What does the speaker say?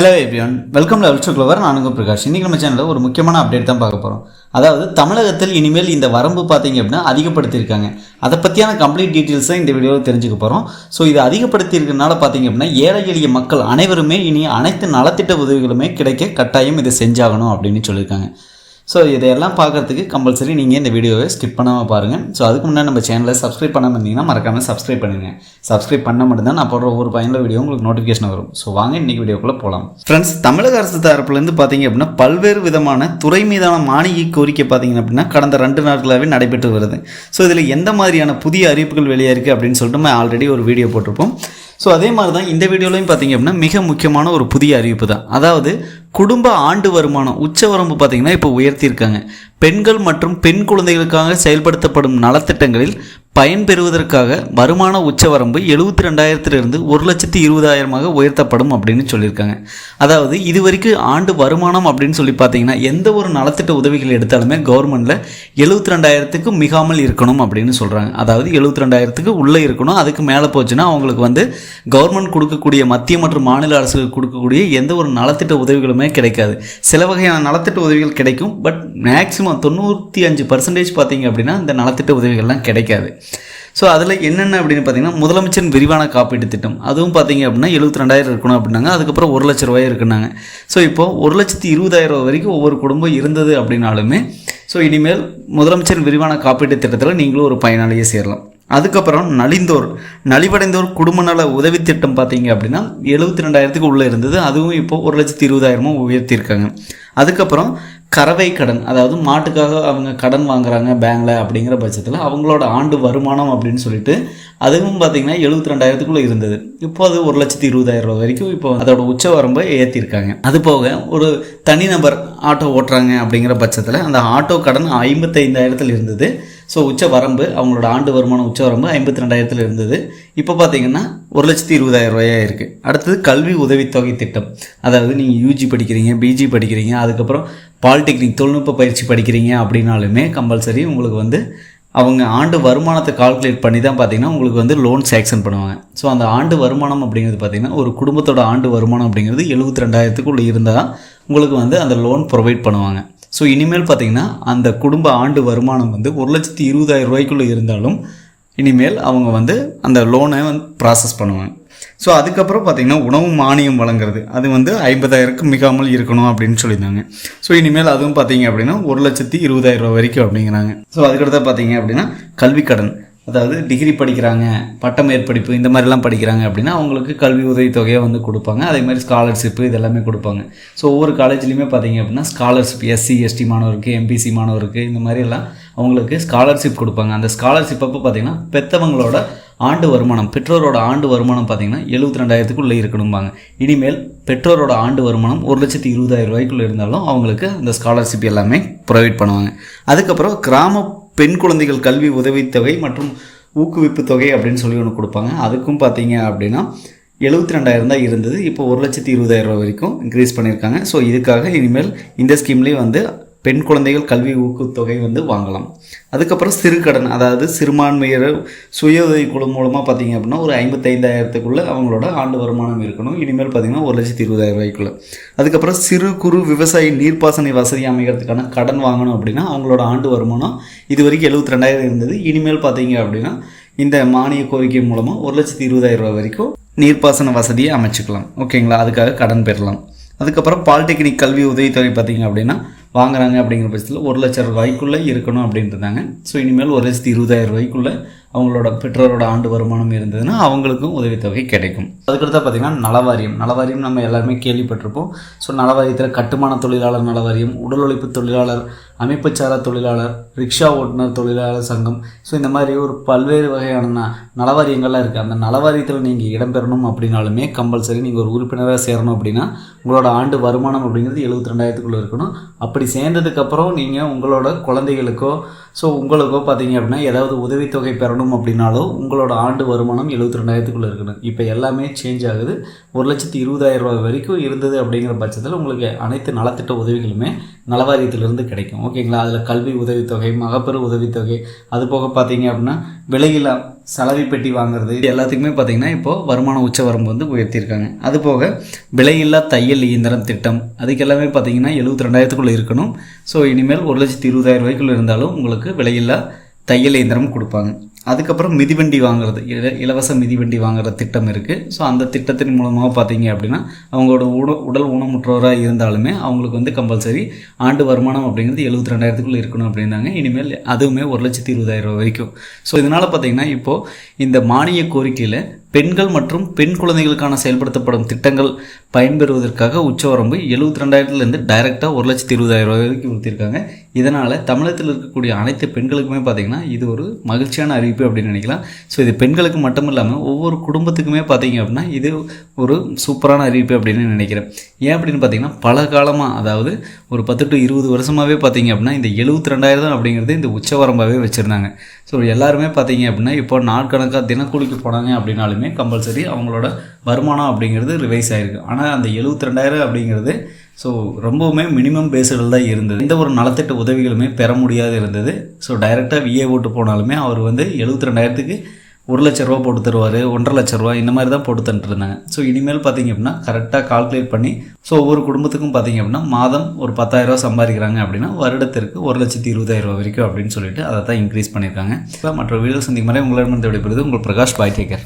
Hello everyone welcome level to Clover நான் உங்கள் பிரகாஷ். இன்றைக்கி நம்ம சேனலில் ஒரு முக்கியமான அப்டேட் தான் பார்க்க போகிறோம் அதாவது தமிழகத்தில் இனிமேல் இந்த வரம்பு பார்த்தீங்க அப்படின்னா அதிகப்படுத்தியிருக்காங்க. அதை பற்றியான கம்ப்ளீட் டீட்டெயில்ஸ் தான் இந்த வீடியோவில் தெரிஞ்சுக்க போகிறோம் ஸோ இது அதிகப்படுத்தியிருக்கனால பார்த்தீங்க அப்படின்னா ஏழை எளிய மக்கள் அனைவருமே இனி அனைத்து நலத்திட்ட உதவிகளுமே கிடைக்க கட்டாயம் இதை செஞ்சாகணும் அப்படின்னு சொல்லியிருக்காங்க. ஸோ இதையெல்லாம் பார்க்கறதுக்கு கம்பல்சரி நீங்கள் இந்த வீடியோவை ஸ்கிப் பண்ணாமல் பாருங்கள் ஸோ அதுக்கு முன்னாடி நம்ம சேனலை சப்ஸ்கிரைப் பண்ணாமல் இருந்தீங்கன்னா மறக்காமல் சப்ஸ்கிரைப் பண்ணுங்கள் சப்ஸ்கிரைப் பண்ண மட்டும்தான் நான் போடுற ஒரு பயனுள்ள வீடியோ உங்களுக்கு நோட்டிஃபிகேஷன் வரும். ஸோ வாங்க இன்றைக்கி வீடியோக்குள்ளே போகலாம் ஃப்ரெண்ட்ஸ் தமிழக அரசு தரப்புலேருந்து பார்த்தீங்க அப்படின்னா பல்வேறு விதமான துறை மீதான மானிய கோரிக்கை பார்த்தீங்க அப்படின்னா கடந்த ரெண்டு நாட்களாகவே நடைபெற்று வருது. ஸோ இதில் எந்த மாதிரியான புதிய அறிவிப்புகள் வெளியே இருக்குது அப்படின்னு சொல்லிட்டு நம்ம ஆல்ரெடி ஒரு வீடியோ போட்டிருப்போம். ஸோ அதே மாதிரி தான் இந்த வீடியோலையும் பார்த்தீங்க அப்படின்னா மிக முக்கியமான ஒரு புதிய அறிவிப்பு தான். அதாவது குடும்ப ஆண்டு வருமானம் உச்சவரம்பு பார்த்தீங்கன்னா இப்போ உயர்த்தியிருக்காங்க. பெண்கள் மற்றும் பெண் குழந்தைகளுக்காக செயல்படுத்தப்படும் நலத்திட்டங்களில் பயன்பெறுவதற்காக வருமான உச்சவரம்பு எழுபத்தி ரெண்டாயிரத்திலிருந்து ஒரு லட்சத்தி இருபதாயிரமாக உயர்த்தப்படும் அப்படின்னு சொல்லியிருக்காங்க. அதாவது இது வரைக்கும் ஆண்டு வருமானம் அப்படின்னு சொல்லி பார்த்தீங்கன்னா எந்த ஒரு நலத்திட்ட உதவிகள் எடுத்தாலுமே கவர்மெண்டில் எழுபத்தி ரெண்டாயிரத்துக்கு மிகாமல் இருக்கணும் அப்படின்னு சொல்கிறாங்க அதாவது எழுபத்தி ரெண்டாயிரத்துக்கு உள்ளே இருக்கணும் அதுக்கு மேலே போச்சுன்னா அவங்களுக்கு வந்து கவர்மெண்ட் கொடுக்கக்கூடிய மத்திய மற்றும் மாநில அரசுகள் கொடுக்கக்கூடிய எந்த ஒரு நலத்திட்ட உதவிகளுமே கிடைக்காது. சில வகையான நலத்திட்ட உதவிகள் கிடைக்கும். பட் மேக்ஸிமம் தொண்ணூற்றி அஞ்சு பர்சன்டேஜ் பார்த்தீங்க அப்படின்னா இந்த நலத்திட்ட உதவிகள்லாம் கிடைக்காது. ஸோ அதில் என்னென்ன அப்படின்னு பார்த்தீங்கன்னா முதலமைச்சரின் விரிவான காப்பீட்டு திட்டம். அதுவும் பார்த்தீங்க அப்படின்னா எழுபத்தி ரெண்டாயிரம் இருக்கணும் அப்படின்னாங்க. அதுக்கப்புறம் ஒரு லட்ச ரூபாய் இருக்குனாங்க ஸோ இப்போது ஒரு லட்சத்தி இருபதாயிரம் ரூபாய் வரைக்கும் ஒவ்வொரு குடும்பம் இருந்தது அப்படின்னாலுமே ஸோ இனிமேல் முதலமைச்சரின் விரிவான காப்பீட்டு திட்டத்தில் நீங்களும் ஒரு பயனாளியே சேரலாம். அதுக்கப்புறம் நலிந்தோர் நலிவடைந்தோர் குடும்ப நல உதவி திட்டம் பார்த்தீங்க அப்படின்னா எழுபத்தி ரெண்டாயிரத்துக்கு உள்ளே இருந்தது. அதுவும் இப்போ ஒரு லட்சத்தி இருபதாயிரமும் உயர்த்தியிருக்காங்க. அதுக்கப்புறம் கறவை கடன் அதாவது மாட்டுக்காக அவங்க கடன் வாங்குறாங்க பேங்கில் அப்படிங்கிற பட்சத்தில் அவங்களோட ஆண்டு வருமானம் அப்படின்னு சொல்லிட்டு அதுவும் பார்த்தீங்கன்னா எழுபத்தி ரெண்டாயிரத்துக்குள்ளே இருந்தது. இப்போ அது ஒரு லட்சத்தி இருபதாயிரம் ரூபா வரைக்கும் இப்போ அதோட உச்ச வரம்பை ஏற்றிருக்காங்க அது போக ஒரு தனிநபர் ஆட்டோ ஓட்டுறாங்க அப்படிங்கிற பட்சத்தில் அந்த ஆட்டோ கடன் ஐம்பத்தைந்தாயிரத்தில் இருந்தது. ஸோ உச்ச வரம்பு அவங்களோட ஆண்டு வருமானம் உச்ச வரம்பு ஐம்பத்தி ரெண்டாயிரத்தில் இருந்தது. இப்போ பார்த்தீங்கன்னா ஒரு லட்சத்தி இருபதாயிரம் ரூபாயாக இருக்குது அடுத்தது கல்வி உதவித்தொகை திட்டம். அதாவது நீங்கள் யூஜி படிக்கிறீங்க பிஜி படிக்கிறீங்க அதுக்கப்புறம் பாலிடெக்னிக் தொழில்நுட்ப பயிற்சி படிக்கிறீங்க அப்படின்னாலுமே கம்பல்சரி உங்களுக்கு வந்து அவங்க ஆண்டு வருமானத்தை கால்குலேட் பண்ணி தான் பார்த்தீங்கன்னா உங்களுக்கு வந்து லோன் சேக்ஷன் பண்ணுவாங்க. ஸோ அந்த ஆண்டு வருமானம் அப்படிங்கிறது பார்த்தீங்கன்னா ஒரு குடும்பத்தோட ஆண்டு வருமானம் அப்படிங்கிறது எழுபத்தி ரெண்டாயிரத்துக்குள்ளே இருந்தால் உங்களுக்கு வந்து அந்த லோன் ப்ரொவைட் பண்ணுவாங்க. ஸோ இனிமேல் பார்த்திங்கன்னா அந்த குடும்ப ஆண்டு வருமானம் வந்து ஒரு லட்சத்தி இருபதாயிரம் ரூபாய்க்குள்ளே இருந்தாலும் இனிமேல் அவங்க வந்து அந்த லோனை வந்து ப்ராசஸ் பண்ணுவாங்க. ஸோ அதுக்கப்புறம் பார்த்திங்கன்னா உணவு மானியம் வழங்குறது. அது வந்து ஐம்பதாயிரத்துக்கு மிகாமல் இருக்கணும் அப்படின்னு சொல்லியிருந்தாங்க. ஸோ இனிமேல் அதுவும் பார்த்தீங்க அப்படின்னா ஒரு லட்சத்தி இருபதாயிரம் ரூபா வரைக்கும் அப்படிங்கிறாங்க. ஸோ அதுக்கடுத்து பார்த்தீங்க அப்படின்னா கல்வி கடன் அதாவது டிகிரி படிக்கிறாங்க பட்ட மேற்படிப்பு இந்த மாதிரிலாம் படிக்கிறாங்க அப்படின்னா அவங்களுக்கு கல்வி உதவித்தொகையை வந்து கொடுப்பாங்க. அதே மாதிரி ஸ்காலர்ஷிப்பு இதெல்லாமே கொடுப்பாங்க. ஸோ ஒவ்வொரு காலேஜ்லையுமே பார்த்தீங்க அப்படின்னா ஸ்காலர்ஷிப் எஸ்சி எஸ்டி மாணவருக்கு எம்பிசி மாணவருக்கு இந்த மாதிரிலாம் அவங்களுக்கு ஸ்காலர்ஷிப் கொடுப்பாங்க. அந்த ஸ்காலர்ஷிப் அப்போ பார்த்தீங்கன்னா பெற்றவங்களோட ஆண்டு வருமானம் பெற்றோரோட ஆண்டு வருமானம் பார்த்தீங்கன்னா எழுபத்தி ரெண்டாயிரத்துக்குள்ளே இருக்கணும்பாங்க. இனிமேல் பெற்றோரோட ஆண்டு வருமானம் ஒரு லட்சத்தி இருபதாயிரம் ரூபாய்க்குள்ளே இருந்தாலும் அவங்களுக்கு அந்த ஸ்காலர்ஷிப் எல்லாமே ப்ரொவைட் பண்ணுவாங்க. அதுக்கப்புறம் கிராம பெண் குழந்தைகள் கல்வி உதவித்தொகை மற்றும் ஊக்குவிப்பு தொகை அப்படின்னு சொல்லி ஒன்று கொடுப்பாங்க. அதுக்கும் பார்த்தீங்க அப்படின்னா எழுபத்தி ரெண்டாயிரம் தான் இருந்தது. இப்போ ஒரு லட்சத்தி இருபதாயிரம் ரூபா வரைக்கும் இன்க்ரீஸ் பண்ணியிருக்காங்க. ஸோ இதுக்காக இனிமேல் இந்த ஸ்கீம்லேயே வந்து பெண் குழந்தைகள் கல்வி ஊக்குத்தொகை வந்து வாங்கலாம். அதுக்கப்புறம் சிறு கடன் அதாவது சிறுபான்மையர் சுய உதவி குழு மூலமாக பார்த்தீங்க அப்படின்னா ஒரு ஐம்பத்தைந்தாயிரத்துக்குள்ளே அவங்களோட ஆண்டு வருமானம் இருக்கணும். இனிமேல் பார்த்தீங்கன்னா ஒரு லட்சத்தி இருபதாயிரம் ரூபாய்க்குள்ள. அதுக்கப்புறம் சிறு குறு விவசாயி நீர்ப்பாசன வசதி அமைக்கிறதுக்கான கடன் வாங்கணும் அப்படின்னா அவங்களோட ஆண்டு வருமானம் இது வரைக்கும் எழுபத்தி ரெண்டாயிரம் இருந்தது. இனிமேல் பார்த்தீங்க அப்படின்னா இந்த மானிய கோரிக்கை மூலமாக ஒரு லட்சத்தி இருபதாயிரம் ரூபாய் வரைக்கும் நீர்ப்பாசன வசதியை அமைச்சுக்கலாம். ஓகேங்களா? அதுக்காக கடன் பெறலாம். அதுக்கப்புறம் பாலிடெக்னிக் கல்வி உதவித்தொகை பார்த்திங்க அப்படின்னா வாங்குறாங்க அப்படிங்கிற பட்சத்தில் ஒரு லட்சம் ரூபாய்க்குள்ளே இருக்கணும் அப்படின்ட்டு இருந்தாங்க. ஸோ இனிமேல் ஒரு லட்சத்தி இருபதாயிரம் ரூபாய்க்குள்ளே அவங்களோட பெற்றோரோட ஆண்டு வருமானம் இருந்ததுன்னா அவங்களுக்கும் உதவித்தொகை கிடைக்கும். அதுக்கடுத்து பார்த்திங்கன்னா நலவாரியம். நலவாரியம் நம்ம எல்லாருமே கேள்விப்பட்டிருப்போம். ஸோ நலவாரியத்தில் கட்டுமான தொழிலாளர் நலவாரியம் உடல் உழைப்பு தொழிலாளர் அமைப்புச்சாரா தொழிலாளர் ரிக்ஷா ஓட்டுநர் தொழிலாளர் சங்கம். ஸோ இந்த மாதிரி ஒரு பல்வேறு வகையான நலவாரியங்கள்லாம் இருக்குது அந்த நலவாரியத்தில் நீங்கள் இடம்பெறணும் அப்படின்னாலுமே கம்பல்சரி நீங்கள் ஒரு உறுப்பினராக சேரணும் அப்படின்னா உங்களோட ஆண்டு வருமானம் அப்படிங்கிறது எழுபத்தி ரெண்டாயிரத்துக்குள்ளே இருக்கணும். அப்படி சேர்ந்ததுக்கப்புறம் நீங்கள் உங்களோட குழந்தைகளுக்கோ ஸோ உங்களுக்கோ பார்த்தீங்க அப்படின்னா ஏதாவது உதவித்தொகை பெறணும் அப்படின்னாலோ உங்களோட ஆண்டு வருமானம் எழுபத்தி ரெண்டாயிரத்துக்குள்ளே இருக்கணும். இப்போ எல்லாமே சேஞ்ச் ஆகுது. ஒரு லட்சத்தி இருபதாயிரம் ரூபாய் வரைக்கும் இருந்தது அப்படிங்கிற பட்சத்தில் உங்களுக்கு அனைத்து நலத்திட்ட உதவிகளுமே நலவாரியத்திலிருந்து கிடைக்கும். ஓகேங்களா அதில் கல்வி உதவித்தொகை மகப்பெரு உதவித்தொகை அது போக பார்த்தீங்க அப்படின்னா விலையில்லா சலவை பெட்டி வாங்குறது. இது எல்லாத்துக்குமே பார்த்தீங்கன்னா இப்போது வருமான உச்சவரம்பு வந்து உயர்த்தியிருக்காங்க. அது போக விலையில்லா தையல் இயந்திரம் திட்டம் அதுக்கு எல்லாமே பார்த்தீங்கன்னா எழுபத்தி ரெண்டாயிரத்துக்குள்ளே இருக்கணும். ஸோ இனிமேல் ஒரு லட்சத்தி இருபதாயிரம் ரூபாய்க்குள்ளே இருந்தாலும் உங்களுக்கு விலையில்லா தையல் இயந்திரம் கொடுப்பாங்க. அதுக்கப்புறம் மிதிவண்டி வாங்குறது. இல இலவச மிதிவண்டி வாங்குற திட்டம் இருக்குது ஸோ அந்த திட்டத்தின் மூலமாக பார்த்தீங்க அப்படின்னா அவங்களோட உட உடல் ஊனமுற்றோராக இருந்தாலுமே அவங்களுக்கு வந்து கம்பல்சரி ஆண்டு வருமானம் அப்படிங்கிறது எழுபத்தி ரெண்டாயிரத்துக்குள்ளே இருக்கணும் அப்படின்னாங்க. இனிமேல் அதுவுமே ஒரு லட்சத்தி இருபதாயிரம் ரூபாய் வரைக்கும். ஸோ இதனால் பார்த்தீங்கன்னா இப்போது இந்த மானிய கோரிக்கையில் பெண்கள் மற்றும் பெண் குழந்தைகளுக்கான செயல்படுத்தப்படும் திட்டங்கள் பயன்பெறுவதற்காக உச்சவரம்பு எழுபத்தி ரெண்டாயிரத்துலேருந்து டைரெக்டாக ஒரு லட்சத்தி இருபதாயிரம் ரூபாய் வரைக்கும் கொடுத்திருக்காங்க இதனால் தமிழகத்தில் இருக்கக்கூடிய அனைத்து பெண்களுக்குமே பார்த்திங்கன்னா இது ஒரு மகிழ்ச்சியான அறிவு அறிவிப்பு அப்படின்னு நினைக்கலாம். ஸோ இது பெண்களுக்கு மட்டும் இல்லாமல் ஒவ்வொரு குடும்பத்துக்குமே பார்த்தீங்க அப்படின்னா இது ஒரு சூப்பரான அறிவிப்பு அப்படின்னு நினைக்கிறேன். ஏன் அப்படின்னு பார்த்தீங்கன்னா பல காலமாக அதாவது ஒரு பத்து டு இருபது வருஷமாகவே பார்த்தீங்க அப்படின்னா இந்த எழுபத்தி ரெண்டாயிரம் அப்படிங்கிறது இந்த உச்சவரம்பாகவே வச்சுருந்தாங்க. ஸோ எல்லாருமே பார்த்தீங்க அப்படின்னா இப்போ நாட்கணக்காக தினக்கூலிக்கு போனாங்க அப்படின்னாலுமே கம்பல்சரி அவங்களோட வருமானம் அப்படிங்கிறது ரிவைஸ் ஆகிருக்கு ஆனால் அந்த எழுபத்தி ரெண்டாயிரம் அப்படிங்கிறது ஸோ ரொம்பவுமே மினிமம் பேஸ்டில் தான் இருந்தது. எந்த ஒரு நலத்திட்ட உதவிகளுமே பெற முடியாது இருந்தது. ஸோ டைரெக்டாக விஏ ஓட்டு போனாலுமே அவர் வந்து எழுபத்தி ரெண்டாயிரத்துக்கு ஒரு லட்ச ரூபா போட்டு தருவார் ஒன்றரை லட்ச ரூபா இந்த மாதிரி தான் போட்டு தந்துட்டுருந்தாங்க ஸோ இனிமேல் பார்த்தீங்க அப்படின்னா கரெக்டாக கால்குலேட் பண்ணி ஸோ ஒவ்வொரு குடும்பத்துக்கும் பார்த்தீங்க அப்படின்னா மாதம் ஒரு பத்தாயிரரூவா சம்பாதிக்கிறாங்க அப்படின்னா வருடத்திற்கு ஒரு லட்சத்தி இருபதாயிரம் ரூபா வரைக்கும் அப்படின்னு சொல்லிட்டு அதை தான் இன்க்ரீஸ் பண்ணியிருக்காங்க. இப்போ மற்ற வீடியோ சந்திக்கும் மாதிரி உங்களிடம் விடைபெறுது உங்கள் பிரகாஷ் பாய் டேக்கர்